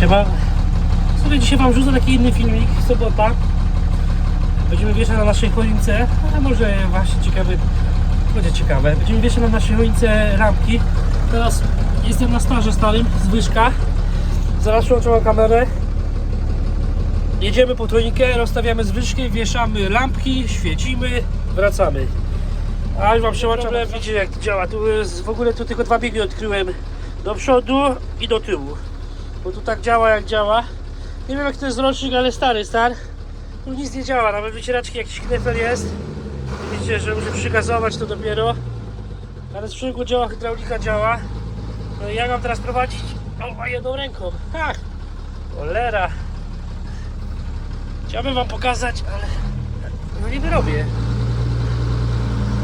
Siema. Sobie dzisiaj Wam rzucę taki inny filmik, sobota. Będziemy wieszać na naszej choince, a może właśnie ciekawy, będzie ciekawe. Będziemy wieszać na naszej choince lampki. Teraz jestem na starze starym, z Wyszka. Zaraz przyłączę kamerę. Jedziemy po trójkę, rozstawiamy zwyżki, wieszamy lampki, świecimy, wracamy. A już Wam przełączam, widzicie jak działa. Tu jest, w ogóle tu tylko dwa biegi odkryłem. Do przodu i do tyłu. Bo tu tak działa jak działa. Nie wiem jak to jest rocznik, ale stary, star. Tu nic nie działa, nawet wycieraczki jakiś knefel jest. Widzicie, że muszę przygazować to dopiero. Ale sprzęgło działa, hydraulika działa. No i jak mam teraz prowadzić? O, a jedną ręką. Tak. Cholera. Chciałbym wam pokazać, ale no nie wyrobię.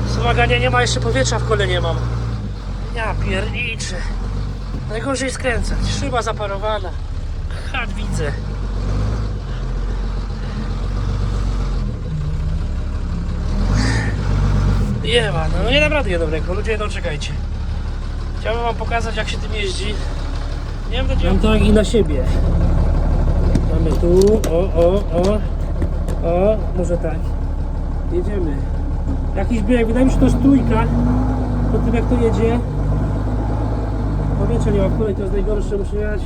Wspomagania nie ma, jeszcze powietrza w kole nie mam. Ja pierniczę. Najgorzej skręcać. Szyba zaparowana. Chat widzę. Nie ma, no nie dam rady jedną ręką. Ludzie, no czekajcie. Chciałbym wam pokazać jak się tym jeździ. Nie wiem, to Mam tak i na siebie. Mamy tu, o, o, o. O, może tak. Jedziemy. Jakiś bieg, wydaje mi się, to jest trójka. Po tym jak to jedzie. Powietrze nie ma w to jest najgorsze, muszę jechać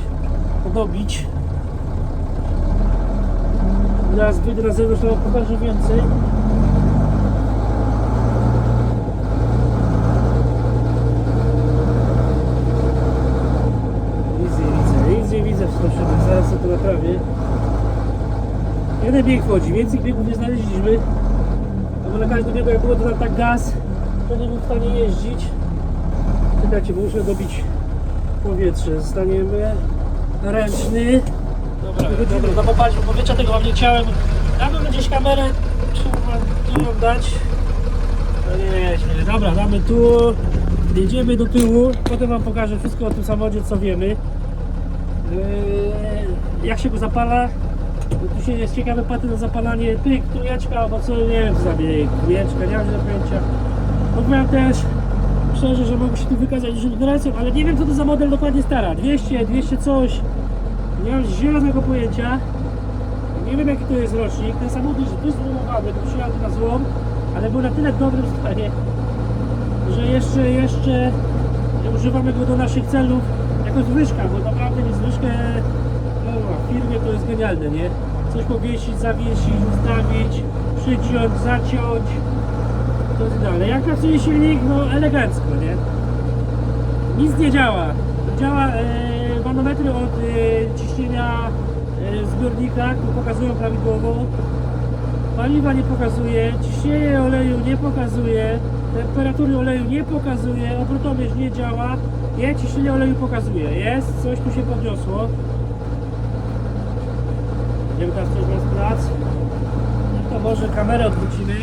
podobić. Zaraz wyjdę na zewnątrz, to pokażę więcej. Zaraz sobie to naprawię. Jeden bieg wchodzi, więcej biegów nie znaleźliśmy. Bo na każdym biegu jak było to tak gaz, to nie był w stanie jeździć. Czekajcie, bo muszę dobić powietrze. Staniemy ręczny. Dobra, dobra, no powietrza, tego wam nie chciałem. Damy gdzieś kamerę, tu ją dać. No nie, nie, dobra, damy tu. Jedziemy do tyłu, potem wam pokażę wszystko o tym samochodzie, co wiemy. Eee, jak się go zapala, bo tu się jest ciekawy patent na zapalanie, pyk, trójeczka, albo co, nie wiem co bieg, trójeczka, nie mam do pojęcia. Powiem też szczerze, że mogę się tu wykazać dużą ignorancją, ale nie wiem co to za model dokładnie stara, 200, 200 coś, nie mam zielonego pojęcia. Nie wiem jaki to jest rocznik, ten samochód jest wyzłomowany, bo przyjechał tu na złom, ale był na tyle dobrym stanie, że jeszcze, jeszcze używamy go do naszych celów. Jako zwyżka, bo naprawdę nie zwyżkę no, w firmie to jest genialne, nie? Coś powiesić, zawiesić, ustawić, przyciąć, zaciąć, to jest dalej. Jak pracuje silnik, no elegancko, nie? Nic nie działa. Działa e, manometry od e, ciśnienia e, zbiornika, pokazują prawidłowo. Paliwa nie pokazuje, ciśnienie oleju nie pokazuje, temperatury oleju nie pokazuje, obrotomierz nie działa, nie, ciśnienie oleju pokazuje, jest, coś tu się podniosło. Idziemy teraz coś bez prac. No to może kamerę odwrócimy.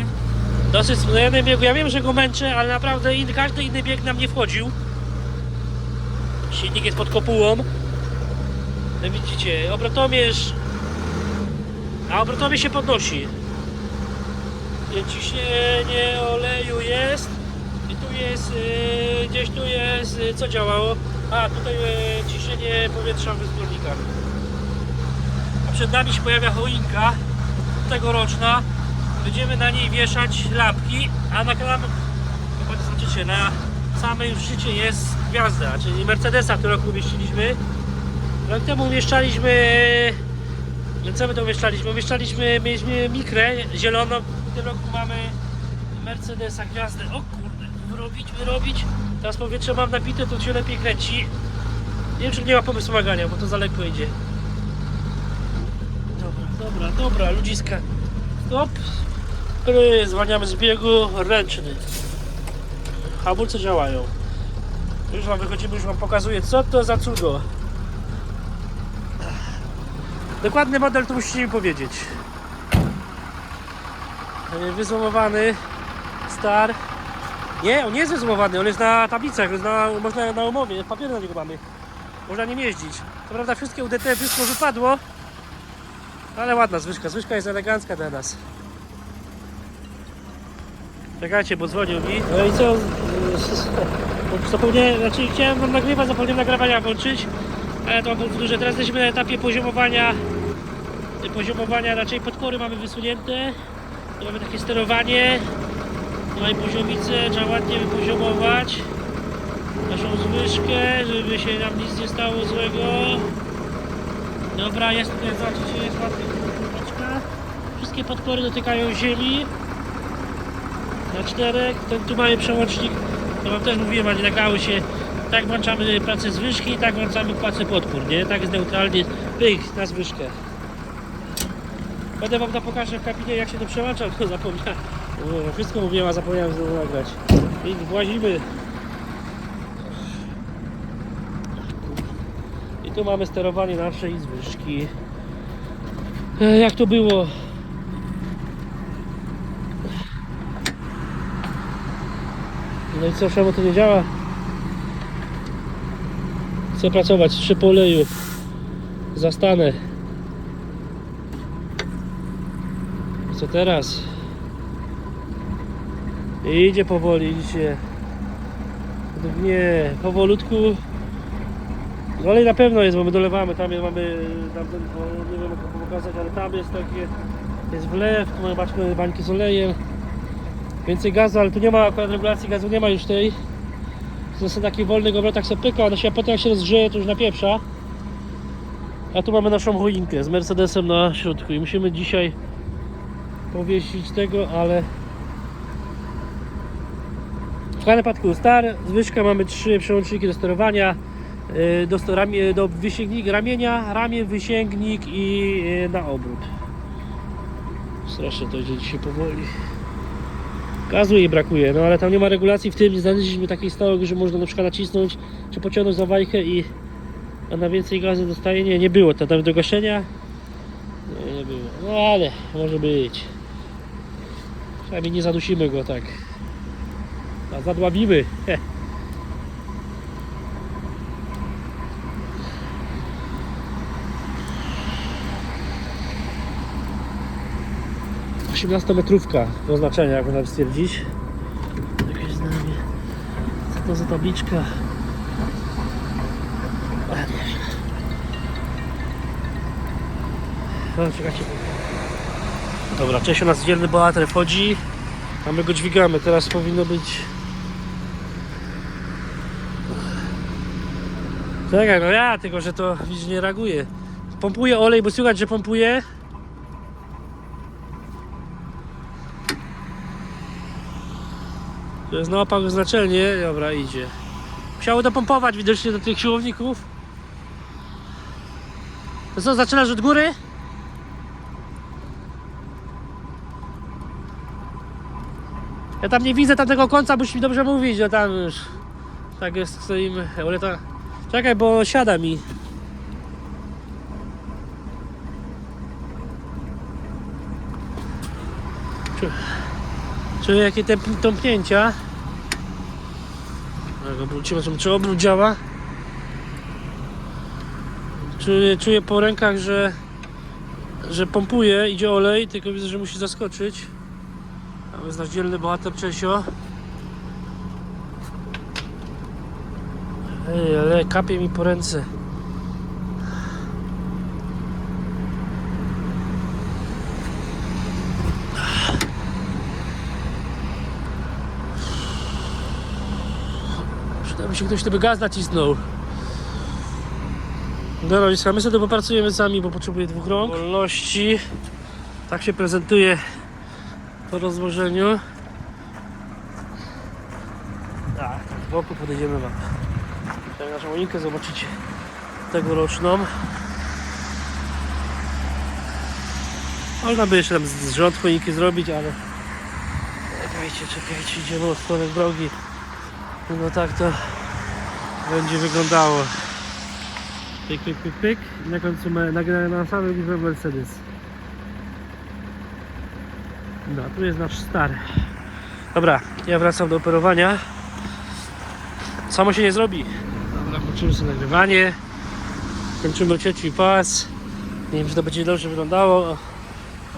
Dosyć smutny biegu, ja wiem, że go męczę, ale naprawdę inny, każdy inny bieg nam nie wchodził. Silnik jest pod kopułą. No widzicie, obrotomierz a obrotomierz się podnosi. Ciśnienie oleju jest. I tu jest, yy, gdzieś tu jest, yy, co działało? A, tutaj yy, ciśnienie powietrza w zbiornikach. A przed nami się pojawia choinka tegoroczna. Będziemy na niej wieszać lampki, a na klam, chyba zobaczycie, na samym szczycie jest gwiazda, czyli Mercedesa, którą umieściliśmy. Rok temu umieszczaliśmy no co my to umieszczaliśmy? Umieszczaliśmy, mieliśmy mikrę zieloną, w tym roku mamy Mercedesa gwiazdę. O kurde, wyrobić, wyrobić. Teraz powietrze mam napite, to się lepiej kręci. Nie wiem, czy nie ma pomysłu pomagania, bo to za lekko idzie. Dobra, dobra, dobra, ludziska. Stop. Yy, Zwalniamy z biegu, ręczny. Hamulce działają. Już wam wychodzimy, już wam pokazuję, co to za cudo. Dokładny model to musicie mi powiedzieć. E, Wyzłomowany Star. Nie, on nie jest wyzłomowany, on jest na tablicach, jest na, można na umowie, papiery na niego mamy. Można nim jeździć. Co prawda wszystkie UDT, wszystko wypadło. Ale ładna zwyżka, zwyżka jest elegancka dla nas. Czekajcie, bo dzwonił mi. No i co? Zapomniałem, znaczy chciałem wam nagrywać, zapomniałem nagrywania włączyć. ale to mam powtórzę. Teraz jesteśmy na etapie poziomowania. Poziomowania raczej podpory mamy wysunięte. Tu mamy takie sterowanie. Tu mamy poziomicę, trzeba ładnie wypoziomować naszą zwyżkę, żeby się nam nic nie stało złego. Dobra, jest tutaj, zobaczycie, jest ładna. Wszystkie podpory dotykają ziemi. Na czterech. Ten tu mamy przełącznik. To wam też mówiłem, ale nagrały się. Tak włączamy pracę zwyżki, tak włączamy pracę podpór, nie? Tak jest neutralnie. Pyk, na zwyżkę. Będę wam to pokażę w kabinie, jak się to przełącza, bo zapomniałem. Wszystko mówiłem, a zapomniałem znowu nagrać. I włazimy. I tu mamy sterowanie naszej zwyżki. E, Jak to było? No i co, czemu to nie działa? Chcę pracować trzy po oleju. Zastanę. Co teraz? Idzie powoli, idzie. Nie, powolutku. No ale na pewno jest, bo my dolewamy, tam jest, mamy, tam ten, nie wiem jak to pokazać, ale tam jest takie, jest wlew, tu mamy bańki z olejem. Więcej gazu, ale tu nie ma akurat regulacji gazu, nie ma już tej. To są takich wolnych obrotach se pyka, one się, potem jak się rozgrzeje, to już napieprza. A tu mamy naszą choinkę z Mercedesem na środku i musimy dzisiaj powiesić tego, ale w wypadku star, zwyżka mamy trzy przełączniki do sterowania yy, do, ramie, do wysięgnik, ramienia, ramię, wysięgnik i yy, na obrót strasznie to idzie dzisiaj powoli gazu jej brakuje, no ale tam nie ma regulacji w tym, nie znaleźliśmy takiej stałej, że można na przykład nacisnąć czy pociągnąć za wajchę i ona więcej gazu dostaje, nie, nie było, to tam do gaszenia. Nie, nie było, no ale może być. Przynajmniej nie zadusimy go tak. A zadławimy 18-metrówka do oznaczenia, jak można stwierdzić. Jakieś znamie. Co to za tabliczka? A, nie wiem. No, czekajcie. Dobra, cześć, u nas dzielny bohater wchodzi. A my go dźwigamy. Teraz powinno być... Czekaj, no ja, tylko że to widzisz, nie reaguje. Pompuje olej, bo słychać, że pompuje. To jest na oznaczenie. Dobra, idzie. Musiało dopompować widocznie do tych siłowników. To co, zaczynasz od góry? Ja tam nie widzę tamtego końca, musisz mi dobrze mówić, że tam już tak jest, stoimy. Ale to... Czekaj, bo siada mi. Czu- Czuję jakie te tąpnięcia. Tak, obrócimy, czy obrót działa. Czuję, czuję po rękach, że, że pompuje, idzie olej, tylko widzę, że musi zaskoczyć. Tam jest nasz dzielny bohater Czesio. Ej, ale kapie mi po ręce. Przydałby się ktoś, kto by gaz nacisnął. Dobra, więc my sobie popracujemy sami, bo potrzebuję dwóch rąk. Wolności. Tak się prezentuje po rozłożeniu. Tak, z boku podejdziemy wam. Tutaj naszą choinkę zobaczycie tegoroczną. Można by jeszcze tam z z rząd choinki zrobić, ale czekajcie, czekajcie, idziemy od strony drogi. No tak to będzie wyglądało. Pyk, pyk, pyk, pyk. I na końcu na, na samym górze Mercedes. No, tu jest nasz stary. Dobra, ja wracam do operowania. Samo się nie zrobi. Dobra, kończymy sobie nagrywanie. Kończymy trzeci pas. Nie wiem, czy to będzie dobrze wyglądało.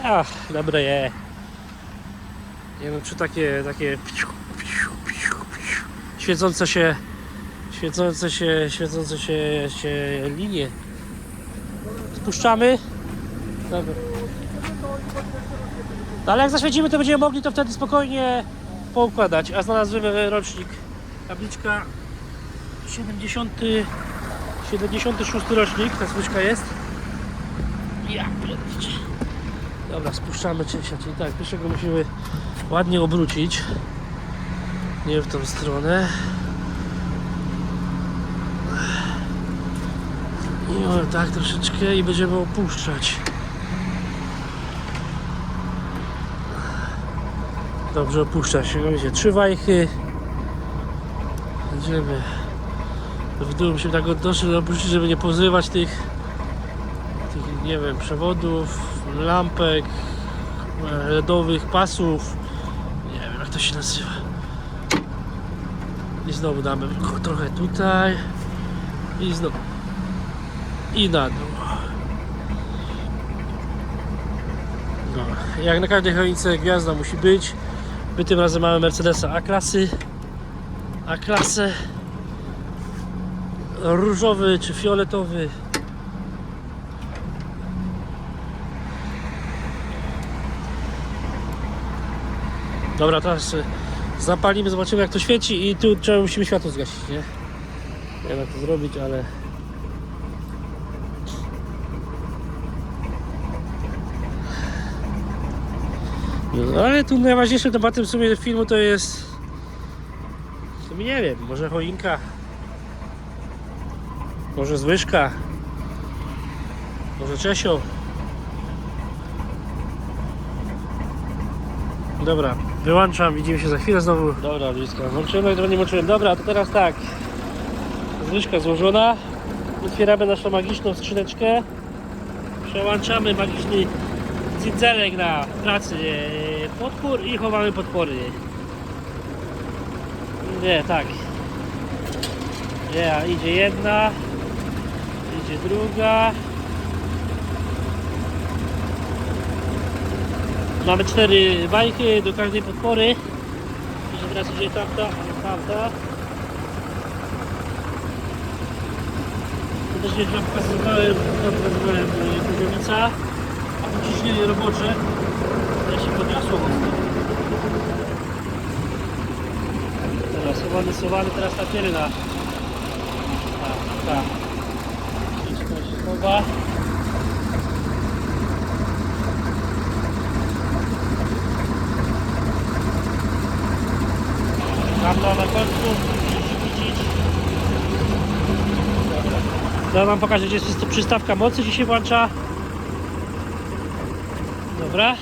Ach, dobre je. Nie wiem, czy takie, takie świecące się, Świecące się, świecące się, się linie. Spuszczamy. Dobra. No ale jak zaświecimy, to będziemy mogli to wtedy spokojnie poukładać. A znalazłem rocznik. Tabliczka 70, 76 rocznik, ta słyczka jest. Ja pierdzicie. Dobra, spuszczamy trzecia, czyli tak, pierwszego musimy ładnie obrócić. Nie w tą stronę. I o, tak troszeczkę i będziemy opuszczać. Dobrze opuszcza się, wiecie, trzy wajchy. Będziemy w dół musimy tak odnośnie obrócić, żeby nie pozywać tych, tych nie wiem, przewodów, lampek, e, LEDowych, pasów. Nie wiem jak to się nazywa. I znowu damy trochę tutaj. I znowu. I na dół. No, jak na każdej choince gwiazda musi być. My tym razem mamy Mercedesa A-klasy. A-klasę. Różowy czy fioletowy. Dobra, teraz zapalimy, zobaczymy jak to świeci i tu trzeba musimy światło zgasić, nie? Nie wiem jak to zrobić, ale... No, ale tu najważniejszym tematem w sumie filmu to jest... Sumie nie wiem, może choinka. Może złyszka. Może Czesio. Dobra, wyłączam, widzimy się za chwilę znowu. Dobra, blisko. Włączyłem, to nie włączyłem. Dobra, to teraz tak. Zwyżka złożona. Otwieramy naszą magiczną skrzyneczkę. Przełączamy magiczny cyndzelek na pracy e, podpór i chowamy podpory. Nie, tak. Nie, idzie jedna, idzie druga. Mamy cztery bajki do każdej podpory. Że teraz idzie tamta, tamta. To też nie wam pokazywałem, pokazywałem e, poziomica, a ciśnienie robocze. Ja się podniosło mocno. Teraz schowany, schowany, teraz papiery na... Tak, tak. Wszystko się chowa. Rampa na końcu. Dobra. wam pokażę, gdzie jest przystawka mocy, gdzie się włącza. Dobra.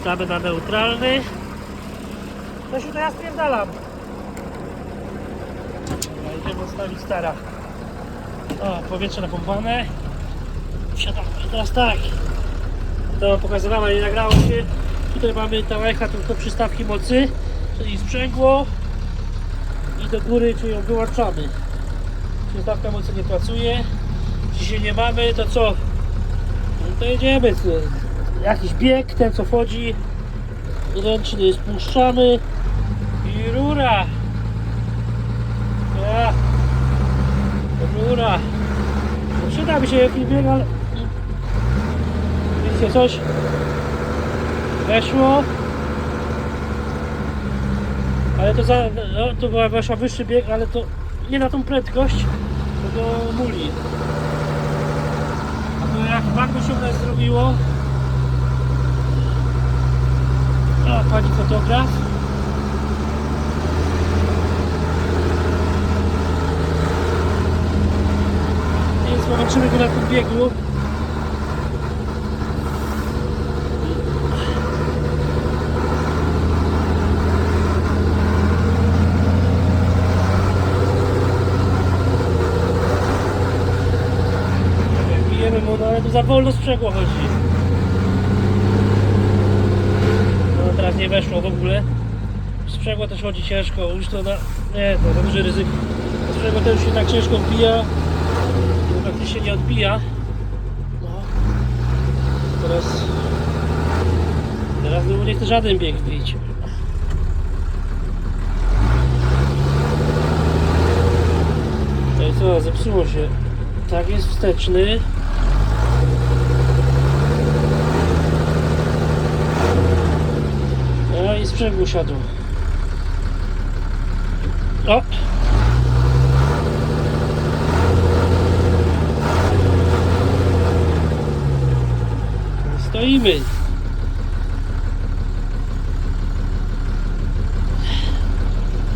Stamy na neutralny. To się to ja spierdalam. Dobra, idziemy ustawić stara. O, powietrze napompowane. Wsiadamy. Teraz tak. To pokazywałem, nie nagrało się. Tutaj mamy ta echa, to przystawki mocy, czyli sprzęgło do góry, czyli ją wyłączamy. Przystawka mocy nie pracuje. Dzisiaj nie mamy, to co? No to jedziemy. Jakiś bieg, ten co wchodzi. Ręczny spuszczamy i rura. Ja. Rura. No Przyda mi się jakiś bieg, ale... Widzicie coś? Weszło. Ale to za... No, to była weszła wyższy bieg, ale to nie na tą prędkość, tylko muli. A to jak Marko się zrobiło. O, pani fotograf. Zobaczymy go na tym biegu. Nie wiem, Bijemy mu, no ale tu za wolno sprzęgło chodzi. No teraz nie weszło w ogóle. Sprzęgło też chodzi ciężko, już to na... Nie, to duży ryzyko. Sprzęgło też się tak ciężko. No praktycznie nie odbija. No. Teraz... Teraz no, nie chce żaden bieg wbić. i co, zepsuło się. Tak jest wsteczny. I sprzęgło siadło. O! Stoimy.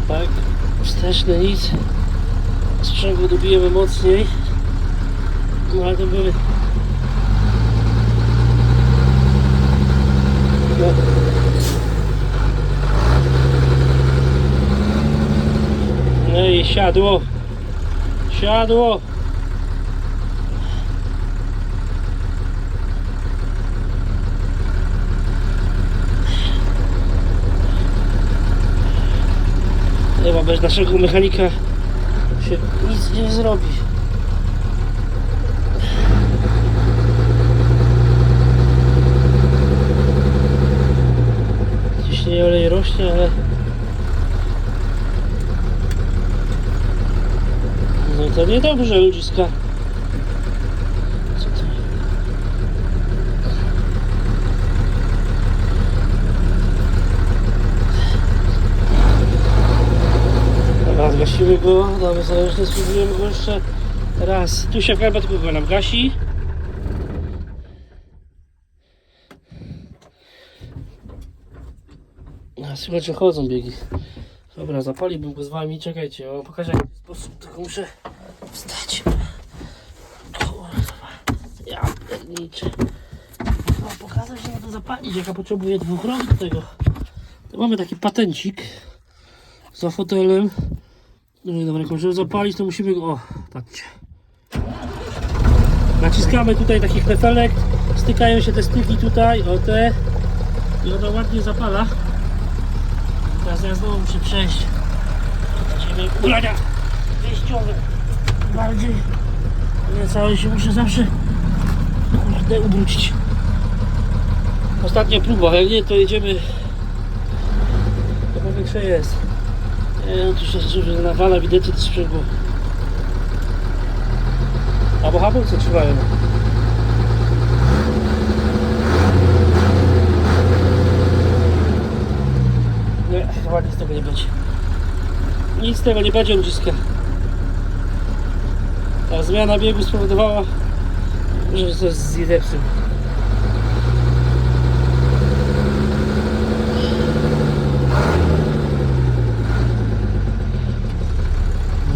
Tak, wsteczny nic. Sprzęgło dobijemy mocniej. No ale to były... No. I siadło. Siadło. Chyba bez naszego mechanika się nic nie zrobi. Ciśnienie olej rośnie, ale no to niedobrze ludziska. Co to? Dobra, zgasimy go, damy zależnie, spróbujemy go jeszcze raz. Tu się chyba tylko nam gasi. Że chodzą biegi. Dobra, zapaliłbym go z wami. Czekajcie, ja pokażę jaki sposób, tylko muszę wstać. Kurwa, ja pierniczę. Mam pokazać, jak to zapalić, jaka potrzebuje dwóch rąk do tego. To mamy taki patencik za fotelem. No i dobra, żeby zapalić, to musimy go. O, patrzcie. Naciskamy tutaj taki knefelek, stykają się te styki tutaj, o te. I ona ładnie zapala. Teraz ja znowu muszę przejść. Będziemy ubrania wyjściowe. Bardziej. Nie całe się muszę zawsze kurde ubrudzić. Ostatnia próba, jak nie to jedziemy. To powiększe jest. Nie, no to się nawala widać to sprzęgło. Albo hamulce trzymają. Nie, chyba nic z tego nie będzie. Nic z tego nie będzie ludziska. Ta zmiana biegu spowodowała, że coś zjedzepsuł.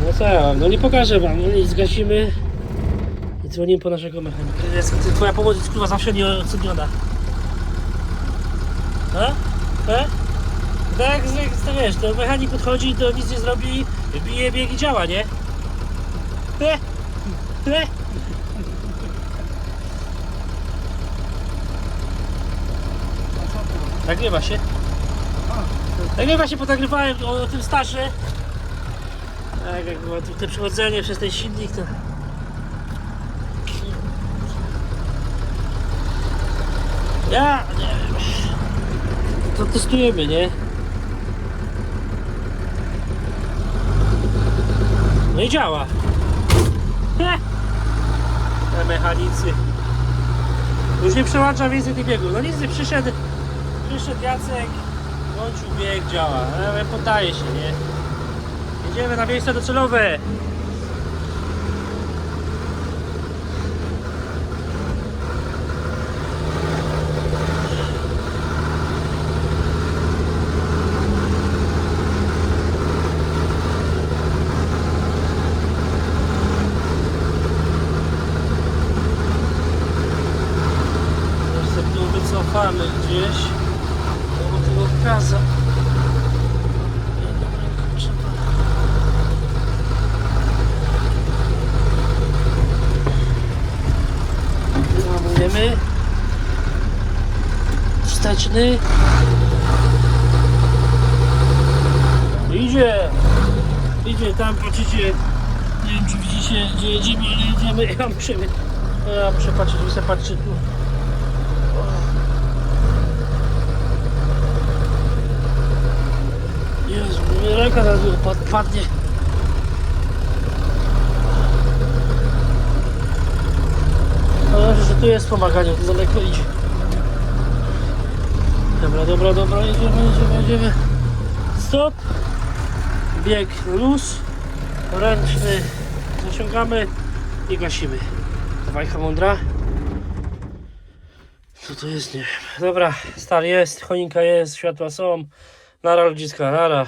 No co ja mam? No nie pokażę wam, no zgasimy i dzwonimy po naszego mechanika. Jest, twoja pomoc jest kurwa zawsze nieoceniona. No? E? Tak, jak to wiesz, to mechanik podchodzi, to nic nie zrobi, bije bieg i działa, nie? E? E? Nagrywa się. Nagrywa się, podagrywałem o, o tym starszy. Tak, jak było te przechodzenie przez ten silnik, to... Ja nie wiem. To testujemy, nie? No i działa. Te mechanicy. Już nie przełącza więcej tych biegów. No nic nie przyszedł. Przyszedł Jacek, włączył bieg, działa. Ale poddaje się, nie? Jedziemy na miejsce docelowe. mocny. Idzie. Idzie tam, patrzycie. Nie wiem czy widzicie gdzie jedziemy, ale jedziemy. Ja muszę, no, ja muszę patrzeć, wy sobie tu. Jezu, mi ręka zaraz padnie. No, że tu jest pomaganie, to daleko idzie. Dobra, dobra, dobra, jedziemy, jedziemy, jedziemy. Stop. Bieg luz. Ręczny. Zaciągamy i gasimy. Dawaj hamondra. Co to jest? Nie wiem. Dobra, stal jest, choinka jest, światła są. Nara ludziska, nara.